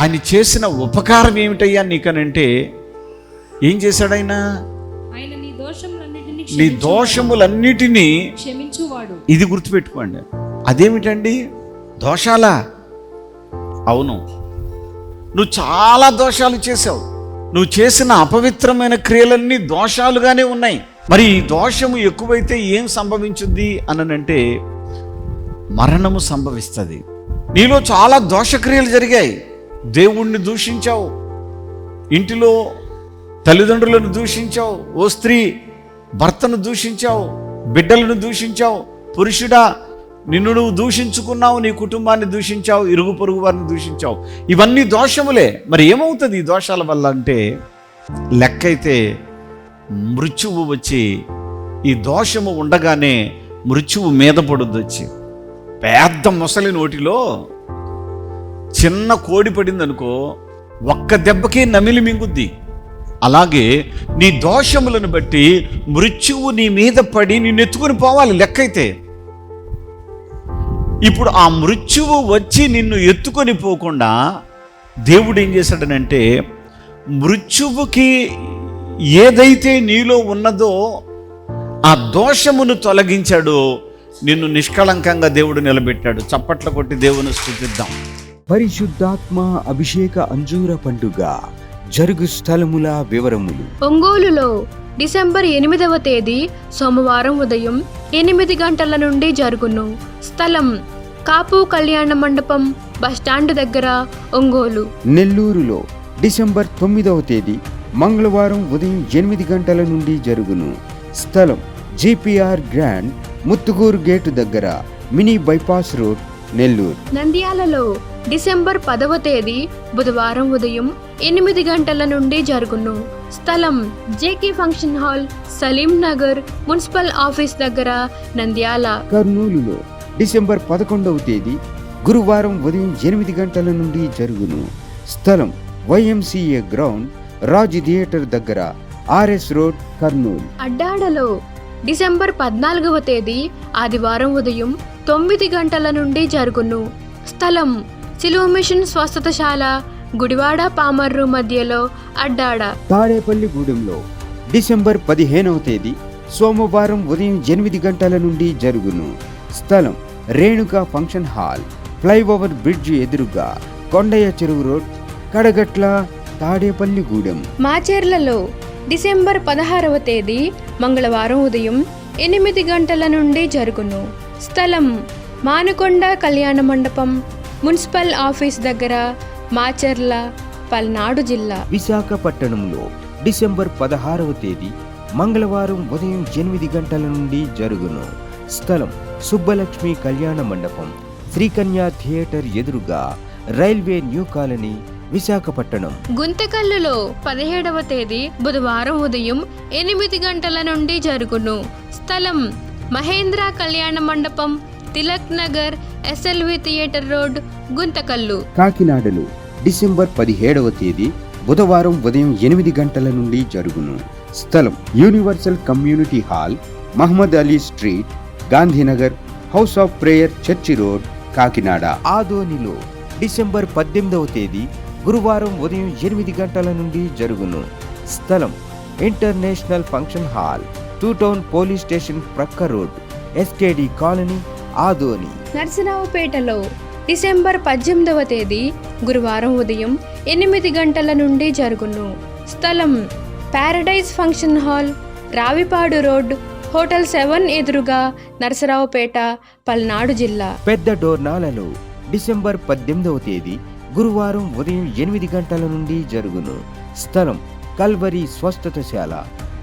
ఆయన చేసిన ఉపకారం ఏమిటయ్యా నీకనంటే ఏం చేశాడు ఆయన నీ దోషములన్నిటినీ క్షమించువాడు. ఇది గుర్తుపెట్టుకోండి. అదేమిటండి? దోషాలా? అవును. నువ్వు చాలా దోషాలు చేసావు నువ్వు చేసిన అపవిత్రమైన క్రియలన్నీ దోషాలుగానే ఉన్నాయి. మరి ఈ దోషము ఎక్కువైతే ఏం సంభవించుద్ది అననంటే మరణము సంభవిస్తుంది. నీలో చాలా దోషక్రియలు జరిగాయి. దేవుణ్ణి దూషించావు. ఇంటిలో తల్లిదండ్రులను దూషించావు. ఓ స్త్రీ భర్తను దూషించావు. బిడ్డలను దూషించావు. పురుషుడా నిన్ను నువ్వు దూషించుకున్నావు నీ కుటుంబాన్ని దూషించావు ఇరుగు పొరుగు వారిని దూషించావు. ఇవన్నీ దోషములే. మరి ఏమవుతుంది ఈ దోషాల వల్ల అంటే లెక్కైతే మృత్యువు వచ్చి ఈ దోషము ఉండగానే మృత్యువు మీద పడుద్ది వచ్చి పెద్ద ముసలి నోటిలో చిన్న కోడి పడింది అనుకో ఒక్క దెబ్బకే నమిలి మింగుద్ది. అలాగే నీ దోషములను బట్టి మృత్యువు నీ మీద పడి నిన్ను ఎత్తుకుని పోవాలి లెక్కైతే. ఇప్పుడు ఆ మృత్యువు వచ్చి నిన్ను ఎత్తుకొని పోకుండా దేవుడు ఏం చేశాడనంటే మృత్యువుకి ఏదైతే నీలో ఉన్నదో ఆ దోషమును తొలగించాడో. నిన్ను నిష్కళంకంగా దేవుడు నిలబెట్టాడు. చప్పట్లు కొట్టి దేవుని స్థుతిద్దాం. పరిశుద్ధాత్మ అభిషేక అంజూర పండుగ. జరుగు స్థలముల వివరములు. ఒంగోలులో డిసెంబర్ ఎనిమిదవ తేదీ సోమవారం ఉదయం ఎనిమిది గంటల నుండి జరుగును. స్థలం కాపు కళ్యాణ మండపం బస్టాండ్ దగ్గర ఒంగోలు. నెల్లూరులో డిసెంబర్ తొమ్మిదవ తేదీ మంగళవారం ఉదయం ఎనిమిది గంటల నుండి జరుగును. స్థలం జిపిఆర్ గ్రాండ్ ముత్తుగూరు గేటు దగ్గర మినీ బైపాస్ రోడ్ నెల్లూరు. నంద్యాలలో డిసెంబర్ పదవ తేదీ బుధవారం ఉదయం ఎనిమిది గంటల నుండి జరుగును. స్థలం JK function hall Salim Nagar municipal office దగ్గర నంద్యాల. కర్నూలులో డిసెంబర్ పదకొండవ తేదీ గురువారం ఉదయం ఎనిమిది గంటల నుండి జరుగును. స్థలం వైఎంసీఏ గ్రౌండ్ రాజ్ థియేటర్ దగ్గర ఆర్ఎస్ రోడ్ కర్నూలు. అడ్డాడలో డిసెంబర్ పద్నాలుగవ తేదీ ఆదివారం ఉదయం తొమ్మిది గంటల నుండి జరుగును. స్థలం సిలువ మిషన్ స్వస్థతశాల గుడివాడ పామర్రు మధ్యలో అడ్డాడ. తాడేపల్లిగూడెంలో డిసెంబర్ పదిహేనవ తేదీ సోమవారం ఉదయం ఎనిమిది గంటల నుండి జరుగును. స్థలం Renuka function hall flyover bridge ఎదురుగా కొండయ్య చెరువు రోడ్ కడగట్ల తాడేపల్లిగూడెం మాచేర్లలో డిసెంబర్ పదహారవ తేదీ మంగళవారం ఉదయం ఎనిమిది గంటల నుండి జరుగును. స్థలం మానుకొండ కళ్యాణ మండపం మున్సిపల్ ఆఫీస్ దగ్గర మాచర్ల పల్నాడు జిల్లా. విశాఖపట్టణంలో డిసెంబర్ పదహారవ తేదీ మంగళవారం ఉదయం ఎనిమిది గంటల నుండి జరుగును. స్థలం సుబ్బలక్ష్మి కళ్యాణ మండపం శ్రీకన్యా థియేటర్ ఎదురుగా రైల్వే న్యూ కాలనీ విశాఖపట్టణం గుంతకల్లులో పదిహేడవ తేదీ బుధవారం ఉదయం ఎనిమిది గంటల నుండి జరుగును. స్థలం Mahendra Kalyana Mandapam Tilak Nagar SLV theatre road Guntakal. కాకినాడలో డిసెంబర్ పదిహేడవ తేదీ బుధవారం ఉదయం ఎనిమిది గంటల నుండి జరుగును. స్థలం universal community hall Mohammed Ali street Gandhinagar house of prayer church road Kakinada. ఆదోనిలో డిసెంబర్ పద్దెనిమిదవ తేదీ గురువారం ఉదయం ఎనిమిది గంటల నుండి జరుగును. స్థలం international function hall two town police station ప్రక్క రోడ్ ఎస్కేడి కాలనీ ఆదోని. నర్సరావుపేటలో డిసెంబర్ పద్దెనిమిదవ తేదీ గురువారం ఉదయం ఎనిమిది గంటల నుండి జరుగును. స్థలం paradise function hall Ravipadu road hotel seven ఎదురుగా నరసరావుపేట పల్నాడు జిల్లా. పెద్ద డోర్నాలలో డిసెంబర్ పద్దెనిమిదవ తేదీ గురువారం ఉదయం ఎనిమిది గంటల నుండి జరుగును. స్థలం కల్వరి స్వస్థతశాల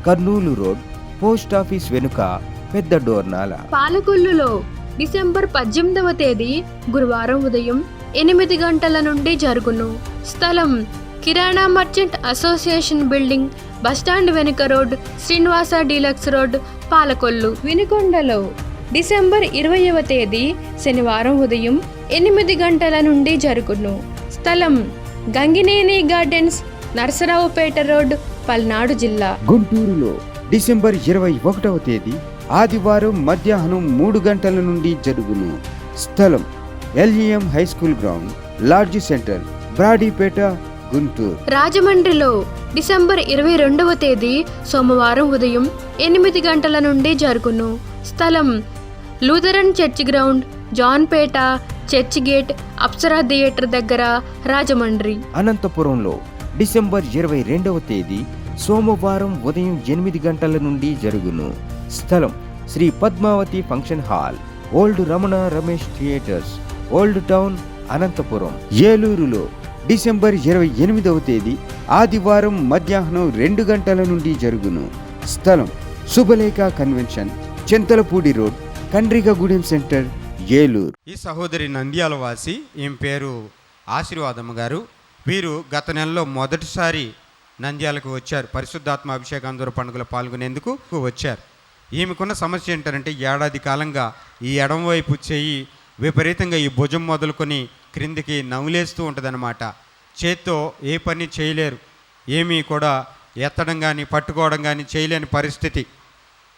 కర్నూలు రోడ్ పోస్ట్ ఆఫీస్ వెనుక పెద్ద డోర్నాల. పాలకొల్లులో డిసెంబర్ పద్దెనిమిదవ తేదీ గురువారం ఉదయం ఎనిమిది గంటల నుండి జరుగును. స్థలం కిరాణా merchant association building bus stand వెనుక road Srinivasa deluxe road Palakollu. వినుకొండలో December ఇరవైవ తేదీ శనివారం ఉదయం ఎనిమిది గంటల నుండి జరుగును. స్థలం గంగినేని గార్డెన్స్ నరసరావుపేట రోడ్ పల్నాడు జిల్లా. గుంటూరులో డిసెంబర్ ఇరవై ఒకటవ తేదీ ఆదివారం మధ్యాహ్నం మూడు గంటల నుండి జరుగును. స్థలం LEM high school ground large centre Brodipet Guntur. రాజమండ్రిలో డిసెంబర్ ఇరవై రెండవ తేదీ సోమవారం ఉదయం ఎనిమిది గంటల నుండి జరుగును. స్థలం Lutheran church ground Johnpet church gate Apsara theatre దగ్గర రాజమండ్రి. అనంతపురంలో డిసెంబర్ ఇరవై రెండవ తేదీ సోమవారం ఉదయం ఎనిమిది గంటల నుండి జరుగును. స్థలం Sri Padmavathi function hall old Ramana Ramesh theatres old town Anantapur. ఏలూరులో డిసెంబర్ ఇరవై ఎనిమిదవ తేదీ ఆదివారం మధ్యాహ్నం రెండు గంటల నుండి జరుగును. స్థలం Subhalekha convention Chintalapudi road Kandrikagudem centre Eluru. ఈ సహోదరి నంద్యాల వాసి ఈమె పేరు ఆశీర్వాదమ్మ గారు. వీరు గత నెలలో మొదటిసారి నంద్యాలకు వచ్చారు. పరిశుద్ధాత్మ అభిషేకాంధ్ర పండుగలో పాల్గొనేందుకు వచ్చారు. ఈమెకున్న సమస్య ఏంటంటే ఏడాది కాలంగా ఈ ఎడమవైపు చేయి విపరీతంగా ఈ భుజం మొదలుకొని క్రిందికి నవ్వులేస్తూ ఉంటుందన్నమాట. చేత్తో ఏ పని చేయలేరు. ఏమీ కూడా ఎత్తడం కానీ పట్టుకోవడం కానీ చేయలేని పరిస్థితి.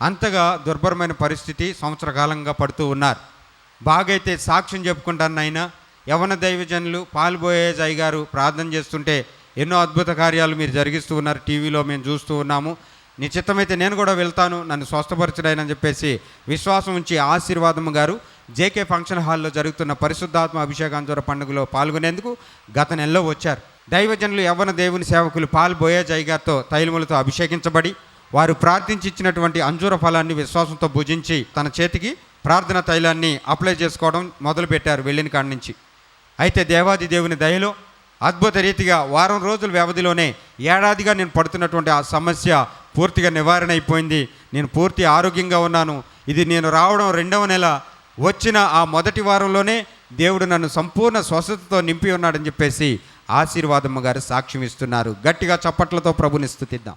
అంతగా దుర్భరమైన పరిస్థితి సంవత్సర కాలంగా పడుతూ ఉన్నారు. బాగైతే సాక్ష్యం చెప్పుకుంటాను నాయన. యవన దైవజనులు పాల్బోయేజ్ అయ్య గారు ప్రార్థన చేస్తుంటే ఎన్నో అద్భుత కార్యాలు మీరు జరిగిస్తూ ఉన్నారు. టీవీలో మేము చూస్తూ ఉన్నాము. నిశ్చితమైతే నేను కూడా వెళ్తాను. నన్ను స్వస్థపరచడాయని చెప్పేసి విశ్వాసం ఉంచి ఆశీర్వాదము గారు జేకే ఫంక్షన్ హాల్లో జరుగుతున్న పరిశుద్ధాత్మ అభిషేకాంతర పండుగలో పాల్గొనేందుకు గత నెలలో వచ్చారు. దైవజనులు యవ్వన దేవుని సేవకులు పాల్ బోయేజ్ గారితో తైలములతో అభిషేకించబడి వారు ప్రార్థించి ఇచ్చినటువంటి అంజూర ఫలాన్ని విశ్వాసంతో భుజించి తన చేతికి ప్రార్థన తైలాన్ని అప్లై చేసుకోవడం మొదలుపెట్టారు వెళ్ళిన కాడి నుంచి. అయితే దేవాది దేవుని దయలో అద్భుత రీతిగా వారం రోజుల వ్యవధిలోనే ఏడాదిగా నేను పడుతున్నటువంటి ఆ సమస్య పూర్తిగా నివారణ అయిపోయింది. నేను పూర్తి ఆరోగ్యంగా ఉన్నాను. ఇది నేను రావడం రెండవ నెల వచ్చిన ఆ మొదటి వారంలోనే దేవుడు నన్ను సంపూర్ణ స్వస్థతతో నింపి ఉన్నాడని చెప్పేసి ఆశీర్వాదమ్మ గారు సాక్ష్యం ఇస్తున్నారు. గట్టిగా చప్పట్లతో ప్రభుని స్థుతిద్దాం.